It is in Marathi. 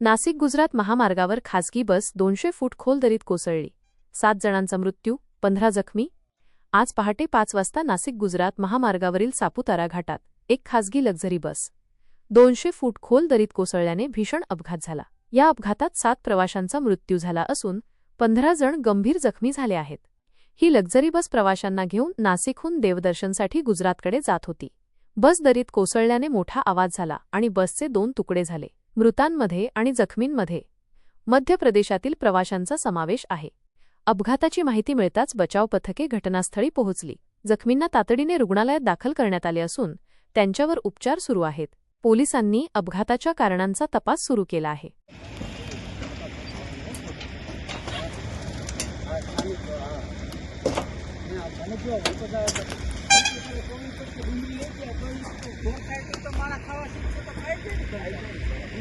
नाशिक गुजरात महामार्गावर खासगी बस दोनशे फूट खोल दरीत कोसळली. सात जणांचा मृत्यू पंधरा जखमी. आज पहाटे पाच वाजता नाशिक गुजरात महामार्गावरील सापुतारा घाटात एक खासगी लक्झरी बस दोनशे फूट खोल दरीत कोसळल्याने भीषण अपघात झाला. या अपघातात सात प्रवाशांचा मृत्यू झाला असून पंधरा जण गंभीर जखमी झाले आहेत. ही लक्झरी बस प्रवाशांना घेऊन नाशिकहून देवदर्शनसाठी गुजरातकडे जात होती. बस दरीत कोसळल्याने मोठा आवाज झाला आणि बसचे दोन तुकडे झाले. मृतांमध्ये आणि जखमींमध्ये मध्य प्रदेशातील प्रवाशांचा समावेश आहे. अपघाताची माहिती मिळताच बचाव पथके घटनास्थळी पोहोचली. जखमींना तातडीने रुग्णालयात दाखल करण्यात आले असून त्यांच्यावर उपचार सुरू आहेत. पोलिसांनी अपघाताच्या कारणांचा तपास सुरू केला आहे.